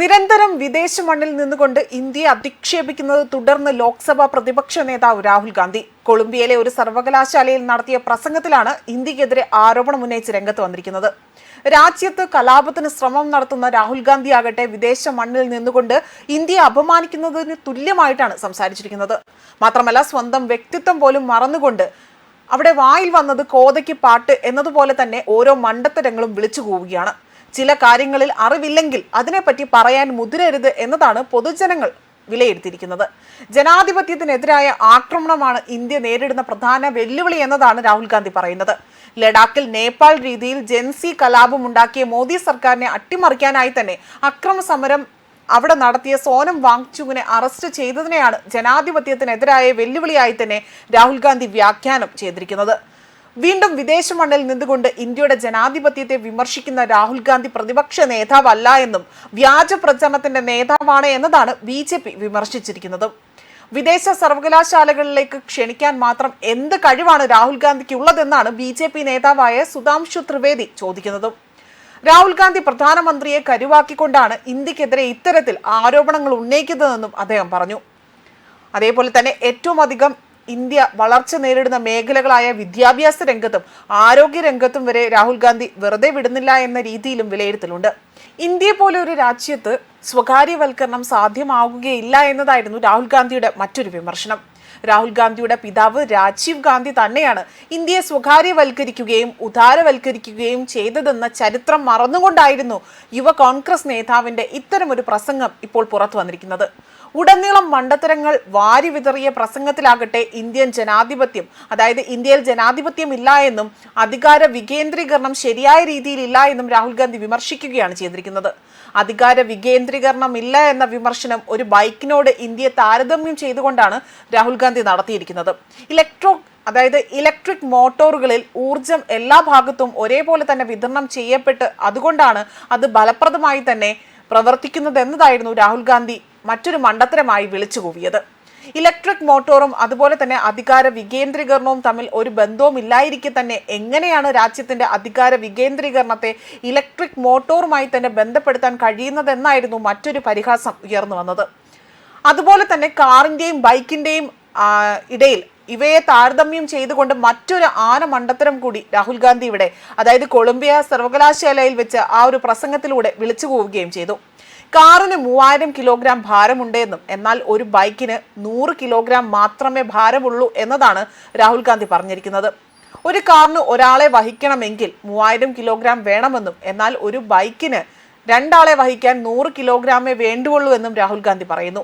നിരന്തരം വിദേശ മണ്ണിൽ നിന്നുകൊണ്ട് ഇന്ത്യയെ അധിക്ഷേപിക്കുന്നത് തുടർന്ന് ലോക്സഭാ പ്രതിപക്ഷ നേതാവ് രാഹുൽ ഗാന്ധി. കൊളംബിയയിലെ ഒരു സർവകലാശാലയിൽ നടത്തിയ പ്രസംഗത്തിലാണ് ഇന്ത്യക്കെതിരെ ആരോപണം ഉന്നയിച്ച് രംഗത്ത് വന്നിരിക്കുന്നത്. രാജ്യത്ത് കലാപത്തിന് ശ്രമം നടത്തുന്ന രാഹുൽ ഗാന്ധി ആകട്ടെ വിദേശ മണ്ണിൽ നിന്നുകൊണ്ട് ഇന്ത്യയെ അപമാനിക്കുന്നതിന് തുല്യമായിട്ടാണ് സംസാരിച്ചിരിക്കുന്നത്. മാത്രമല്ല സ്വന്തം വ്യക്തിത്വം പോലും മറന്നുകൊണ്ട് അവിടെ വായിൽ വന്നത് കോതയ്ക്ക് പാട്ട് എന്നതുപോലെ തന്നെ ഓരോ മണ്ടത്തരങ്ങളും വിളിച്ചു പോവുകയാണ് ചില കാര്യങ്ങളിൽ അറിവില്ലെങ്കിൽ അതിനെപ്പറ്റി പറയാൻ മുതിരരുത് എന്നതാണ് പൊതുജനങ്ങൾ വിലയിരുത്തിയിരിക്കുന്നത്. ജനാധിപത്യത്തിനെതിരായ ആക്രമണമാണ് ഇന്ത്യ നേരിടുന്ന പ്രധാന വെല്ലുവിളി എന്നതാണ് രാഹുൽ ഗാന്ധി പറയുന്നത്. ലഡാക്കിൽ നേപ്പാൾ രീതിയിൽ ജെൻസി കലാപം ഉണ്ടാക്കിയ മോദി സർക്കാരിനെ അട്ടിമറിക്കാനായി തന്നെ അക്രമ സമരം അവിടെ നടത്തിയ സോനം വാങ്ചുങ്ങിനെ അറസ്റ്റ് ചെയ്തതിനെയാണ് ജനാധിപത്യത്തിനെതിരായ വെല്ലുവിളിയായി തന്നെ രാഹുൽ ഗാന്ധി വ്യാഖ്യാനം ചെയ്തിരിക്കുന്നത്. വീണ്ടും വിദേശ മണ്ണിൽ നിന്നുകൊണ്ട് ഇന്ത്യയുടെ ജനാധിപത്യത്തെ വിമർശിക്കുന്ന രാഹുൽ ഗാന്ധി പ്രതിപക്ഷ നേതാവല്ല എന്നും വ്യാജ പ്രചരണത്തിന്റെ നേതാവാണ് എന്നതാണ് ബി വിമർശിച്ചിരിക്കുന്നത്. വിദേശ സർവകലാശാലകളിലേക്ക് ക്ഷണിക്കാൻ മാത്രം എന്ത് കഴിവാണ് രാഹുൽ ഗാന്ധിക്ക് ഉള്ളതെന്നാണ് ബി ജെ പി നേതാവായ സുധാംശു ത്രിവേദി ചോദിക്കുന്നത്. രാഹുൽ ഗാന്ധി പ്രധാനമന്ത്രിയെ കരുവാക്കിക്കൊണ്ടാണ് ഇന്ത്യക്കെതിരെ ഇത്തരത്തിൽ ആരോപണങ്ങൾ ഉന്നയിക്കുന്നതെന്നും അദ്ദേഹം പറഞ്ഞു. അതേപോലെ തന്നെ ഏറ്റവും അധികം ഇന്ത്യ വളർച്ച നേരിടുന്ന മേഖലകളായ വിദ്യാഭ്യാസ രംഗത്തും ആരോഗ്യ രംഗത്തും വരെ രാഹുൽ ഗാന്ധി വെറുതെ വിടുന്നില്ല എന്ന രീതിയിലും വിലയിരുത്തലുണ്ട്. ഇന്ത്യയെ പോലെ ഒരു രാജ്യത്ത് സ്വകാര്യവൽക്കരണം സാധ്യമാവുകയില്ല എന്നതായിരുന്നു രാഹുൽ ഗാന്ധിയുടെ മറ്റൊരു വിമർശനം. രാഹുൽ ഗാന്ധിയുടെ പിതാവ് രാജീവ് ഗാന്ധി തന്നെയാണ് ഇന്ത്യയെ സ്വകാര്യവൽക്കരിക്കുകയും ഉദാരവൽക്കരിക്കുകയും ചെയ്തതെന്ന ചരിത്രം മറന്നുകൊണ്ടായിരുന്നു യുവ കോൺഗ്രസ് നേതാവിന്റെ ഇത്തരമൊരു പ്രസംഗം ഇപ്പോൾ പുറത്തു വന്നിരിക്കുന്നത്. ഉടനീളം മണ്ടത്തരങ്ങൾ വാരി വിതറിയ പ്രസംഗത്തിലാകട്ടെ ഇന്ത്യൻ ജനാധിപത്യം. അതായത് ഇന്ത്യയിൽ ജനാധിപത്യം ഇല്ല എന്നും അധികാര വികേന്ദ്രീകരണം ശരിയായ രീതിയിൽ ഇല്ല എന്നും രാഹുൽ ഗാന്ധി വിമർശിക്കുകയാണ് ചെയ്തിരിക്കുന്നത്. അധികാര വികേന്ദ്രീകരണം ഇല്ല എന്ന വിമർശനം ഒരു ബൈക്കിനോട് ഇന്ത്യയെ താരതമ്യം ചെയ്തുകൊണ്ടാണ് രാഹുൽ ഗാന്ധി നടത്തിയിരിക്കുന്നത്. ഇലക്ട്രോ അതായത് ഇലക്ട്രിക് മോട്ടോറുകളിൽ ഊർജം എല്ലാ ഭാഗത്തും ഒരേപോലെ തന്നെ വിതരണം ചെയ്യപ്പെട്ട് അതുകൊണ്ടാണ് അത് ഫലപ്രദമായി തന്നെ പ്രവർത്തിക്കുന്നത് എന്നതായിരുന്നു രാഹുൽ ഗാന്ധി മറ്റൊരു മണ്ടത്തരമായി വിളിച്ചുകൂവിയത് ഇലക്ട്രിക് മോട്ടോറും അതുപോലെ തന്നെ അധികാര വികേന്ദ്രീകരണവും തമ്മിൽ ഒരു ബന്ധവും ഇല്ലായിരിക്കെ തന്നെ എങ്ങനെയാണ് രാജ്യത്തിന്റെ അധികാര വികേന്ദ്രീകരണത്തെ ഇലക്ട്രിക് മോട്ടോറുമായി തന്നെ ബന്ധപ്പെടുത്താൻ കഴിയുന്നതെന്നായിരുന്നു മറ്റൊരു പരിഹാസം ഉയർന്നു വന്നത്. അതുപോലെ തന്നെ കാറിന്റെയും ബൈക്കിന്റെയും ഇടയിൽ ഇവയെ താരതമ്യം ചെയ്തുകൊണ്ട് മറ്റൊരു ആന മണ്ടത്തരം കൂടി രാഹുൽ ഗാന്ധി ഇവിടെ അതായത് കൊളംബിയ സർവകലാശാലയിൽ വെച്ച് ആ ഒരു പ്രസംഗത്തിലൂടെ വിളിച്ചു പോവുകയും ചെയ്തു. കാറിന് മൂവായിരം കിലോഗ്രാം ഭാരമുണ്ടെന്നും എന്നാൽ ഒരു ബൈക്കിന് നൂറ് കിലോഗ്രാം മാത്രമേ ഭാരമുള്ളൂ എന്നതാണ് രാഹുൽ ഗാന്ധി പറഞ്ഞിരിക്കുന്നത്. ഒരു കാറിന് ഒരാളെ വഹിക്കണമെങ്കിൽ മൂവായിരം കിലോഗ്രാം വേണമെന്നും എന്നാൽ ഒരു ബൈക്കിന് രണ്ടാളെ വഹിക്കാൻ നൂറ് കിലോഗ്രാമേ വേണ്ടുവുള്ളൂ എന്നും രാഹുൽ ഗാന്ധി പറയുന്നു.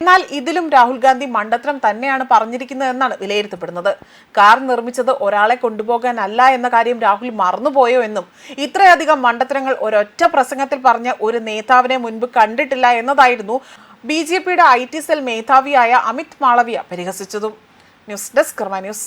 എന്നാൽ ഇതിലും രാഹുൽ ഗാന്ധി മണ്ടത്തരം തന്നെയാണ് പറഞ്ഞിരിക്കുന്നതെന്നാണ് വിലയിരുത്തപ്പെടുന്നത്. കാർ നിർമ്മിച്ചത് ഒരാളെ കൊണ്ടുപോകാനല്ല എന്ന കാര്യം രാഹുൽ മറന്നുപോയോ എന്നും ഇത്രയധികം മണ്ടത്തരങ്ങൾ ഒരൊറ്റ പ്രസംഗത്തിൽ പറഞ്ഞ ഒരു നേതാവിനെ മുൻപ് കണ്ടിട്ടില്ല എന്നതായിരുന്നു ബി ജെ പിയുടെ ഐ ടി സെൽ മേധാവിയായ Amit Malviya പരിഹസിച്ചതും. News desk news.